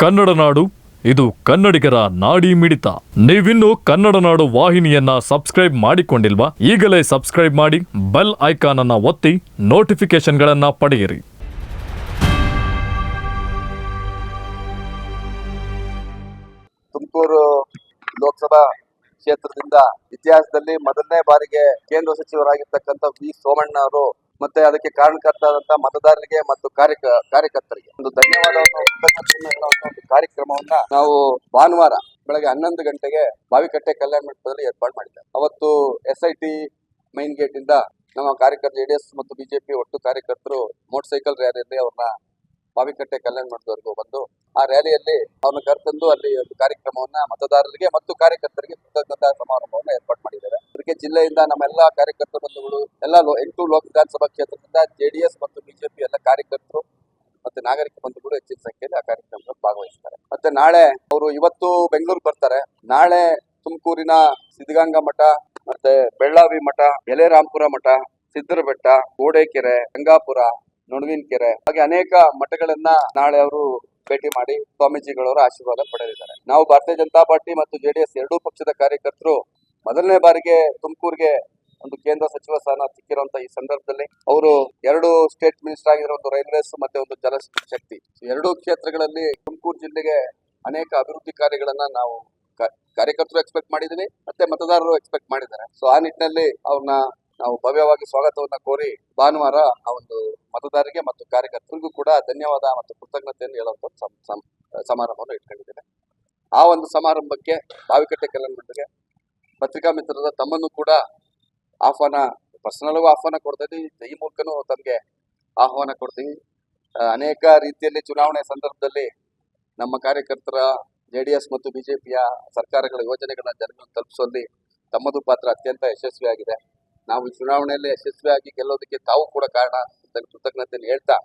ಕನ್ನಡ ನಾಡು, ಇದು ಕನ್ನಡಿಗರ ನಾಡಿ ಮಿಡಿತ. ನೀವಿನ್ನು ಕನ್ನಡ ನಾಡು ವಾಹಿನಿಯನ್ನ ಸಬ್ಸ್ಕ್ರೈಬ್ ಮಾಡಿಕೊಂಡಿಲ್ವಾ? ಈಗಲೇ ಸಬ್ಸ್ಕ್ರೈಬ್ ಮಾಡಿ, ಬೆಲ್ ಐಕಾನ್ ಅನ್ನ ಒತ್ತಿ ನೋಟಿಫಿಕೇಶನ್ಗಳನ್ನ ಪಡೆಯಿರಿ. ತುಮಕೂರು ಲೋಕಸಭಾ ಕ್ಷೇತ್ರದಿಂದ ಇತಿಹಾಸದಲ್ಲಿ ಮೊದಲನೇ ಬಾರಿಗೆ ಕೇಂದ್ರ ಸಚಿವರಾಗಿರ್ತಕ್ಕಂಥ ವಿ ಸೋಮಣ್ಣ ಅವರು ಮತ್ತೆ ಅದಕ್ಕೆ ಕಾರಣಕರ್ತಾದಂತ ಮತದಾರರಿಗೆ ಮತ್ತು ಕಾರ್ಯಕ, ಕಾರ್ಯಕರ್ತರಿಗೆ ಒಂದು ಧನ್ಯವಾದವನ್ನು ಕಾರ್ಯಕ್ರಮವನ್ನ ನಾವು ಭಾನುವಾರ ಬೆಳಗ್ಗೆ ಹನ್ನೊಂದು ಗಂಟೆಗೆ ಬಾವಿಕಟ್ಟೆ ಕಲ್ಯಾಣ ಮಂಟಪದಲ್ಲಿ ಏರ್ಪಾಡು ಮಾಡಿದ್ದೇವೆ. ಅವತ್ತು S I T main gate ಇಂದ ನಮ್ಮ ಕಾರ್ಯಕರ್ತರು, ಜೆಡಿಎಸ್ ಮತ್ತು ಬಿಜೆಪಿ ಒಟ್ಟು ಕಾರ್ಯಕರ್ತರು ಮೋಟರ್ ಸೈಕಲ್ ರ್ಯಾಲಿಯಲ್ಲಿ ಅವ್ರನ್ನ ಬಾವಿಕಟ್ಟೆ ಕಲ್ಯಾಣ ಮಂಟಪದವರೆಗೂ ಬಂದು ಆ ರ್ಯಾಲಿಯಲ್ಲಿ ಅವ್ರನ್ನ ಕರೆತಂದು ಅಲ್ಲಿ ಒಂದು ಕಾರ್ಯಕ್ರಮವನ್ನ ಮತದಾರರಿಗೆ ಮತ್ತು ಕಾರ್ಯಕರ್ತರಿಗೆ ಕೃತಜ್ಞತಾ ಸಮಾರಂಭವನ್ನು ಏರ್ಪಾಡು ಮಾಡಿದ್ದಾರೆ ಅದಕ್ಕೆ ಜಿಲ್ಲೆಯಿಂದ ನಮ್ಮೆಲ್ಲ ಕಾರ್ಯಕರ್ತ ಬಂಧುಗಳು, ಎಲ್ಲ ಎಂಟು ಲೋಕ ವಿಧಾನಸಭಾ ಕ್ಷೇತ್ರದಿಂದ ಜೆಡಿಎಸ್ ಮತ್ತು ಬಿಜೆಪಿ ಎಲ್ಲ ಕಾರ್ಯಕರ್ತರು ಮತ್ತೆ ನಾಗರಿಕ ಬಂಧುಗಳು ಹೆಚ್ಚಿನ ಸಂಖ್ಯೆಯಲ್ಲಿ ಆ ಕಾರ್ಯಕ್ರಮದಲ್ಲಿ ಭಾಗವಹಿಸ್ತಾರೆ. ಮತ್ತೆ ನಾಳೆ ಅವರು ಇವತ್ತು ಬೆಂಗಳೂರು ಬರ್ತಾರೆ. ನಾಳೆ ತುಮಕೂರಿನ ಸಿದ್ಧಗಂಗಾ ಮಠ, ಮತ್ತೆ ಬೆಳ್ಳಾವಿ ಮಠ, ಎಲೆರಾಂಪುರ ಮಠ ಸಿದ್ದರ ಬೆಟ್ಟ ಗೋಡೆಕೆರೆ, ಗಂಗಾಪುರ ನುಣವಿನ ಕೆರೆ ಹಾಗೆ ಅನೇಕ ಮಠಗಳನ್ನ ನಾಳೆ ಅವರು ಭೇಟಿ ಮಾಡಿ ಸ್ವಾಮೀಜಿಗಳವರ ಆಶೀರ್ವಾದ ಪಡೆದಿದ್ದಾರೆ. ನಾವು ಭಾರತೀಯ ಜನತಾ ಪಾರ್ಟಿ ಮತ್ತು ಜೆಡಿಎಸ್ ಎರಡೂ ಪಕ್ಷದ ಕಾರ್ಯಕರ್ತರು ಮೊದಲನೇ ಬಾರಿಗೆ ತುಮಕೂರಿಗೆ ಒಂದು ಕೇಂದ್ರ ಸಚಿವ ಸ್ಥಾನ ಸಿಕ್ಕಿರುವಂತ ಈ ಸಂದರ್ಭದಲ್ಲಿ ಅವರು ಎರಡು ಸ್ಟೇಟ್ ಮಿನಿಸ್ಟರ್ ಆಗಿರೋ ಒಂದು ರೈಲ್ವೇಸ್ ಮತ್ತೆ ಒಂದು ಜಲಶಕ್ತಿ ಎರಡೂ ಕ್ಷೇತ್ರಗಳಲ್ಲಿ ತುಮಕೂರು ಜಿಲ್ಲೆಗೆ ಅನೇಕ ಅಭಿವೃದ್ಧಿ ಕಾರ್ಯಗಳನ್ನ ನಾವು ಕಾರ್ಯಕರ್ತರು ಎಕ್ಸ್ಪೆಕ್ಟ್ ಮಾಡಿದೀವಿ ಮತ್ತೆ ಮತದಾರರು ಎಕ್ಸ್ಪೆಕ್ಟ್ ಮಾಡಿದ್ದಾರೆ. ಸೊ ಆ ನಿಟ್ಟಿನಲ್ಲಿ ಅವ್ರನ್ನ ನಾವು ಭವ್ಯವಾಗಿ ಸ್ವಾಗತವನ್ನ ಕೋರಿ ಭಾನುವಾರ ಆ ಒಂದು ಮತದಾರರಿಗೆ ಮತ್ತು ಕಾರ್ಯಕರ್ತರಿಗೂ ಕೂಡ ಧನ್ಯವಾದ ಮತ್ತು ಕೃತಜ್ಞತೆಯನ್ನು ಹೇಳುವಂತ ಸಮಾರಂಭವನ್ನು ಇಟ್ಕೊಂಡಿದ್ದೇನೆ. ಆ ಒಂದು ಸಮಾರಂಭಕ್ಕೆ ಬಾವಿಕಟ್ಟೆ ಕಲ್ಯಾಣ ಮಂಟಪಕ್ಕೆ ಪತ್ರಿಕಾ ಮಿತ್ರರ ತಮ್ಮನ್ನು ಕೂಡ ಆಹ್ವಾನ ಪರ್ಸನಲ್ಗೂ ಆಹ್ವಾನ ಕೊಡ್ತಾ ಇದೀವಿ ಈ ಮೂಲಕನೂ ತಮಗೆ ಆಹ್ವಾನ ಕೊಡ್ತೀವಿ. ಅನೇಕ ರೀತಿಯಲ್ಲಿ ಚುನಾವಣೆ ಸಂದರ್ಭದಲ್ಲಿ ನಮ್ಮ ಕಾರ್ಯಕರ್ತರ ಜೆ ಡಿ ಎಸ್ ಮತ್ತು ಬಿಜೆಪಿಯ ಸರ್ಕಾರಗಳ ಯೋಜನೆಗಳನ್ನ ಜನಗಳನ್ನು ತಲುಪಿಸುವಲ್ಲಿ ತಮ್ಮದು ಪಾತ್ರ ಅತ್ಯಂತ ಯಶಸ್ವಿಯಾಗಿದೆ. ನಾವು ಚುನಾವಣೆಯಲ್ಲಿ ಯಶಸ್ವಿಯಾಗಿ ಗೆಲ್ಲೋದಕ್ಕೆ ತಾವು ಕೂಡ ಕಾರಣ. ಅಂತ ಕೃತಜ್ಞತೆಯನ್ನು ಹೇಳ್ತಾ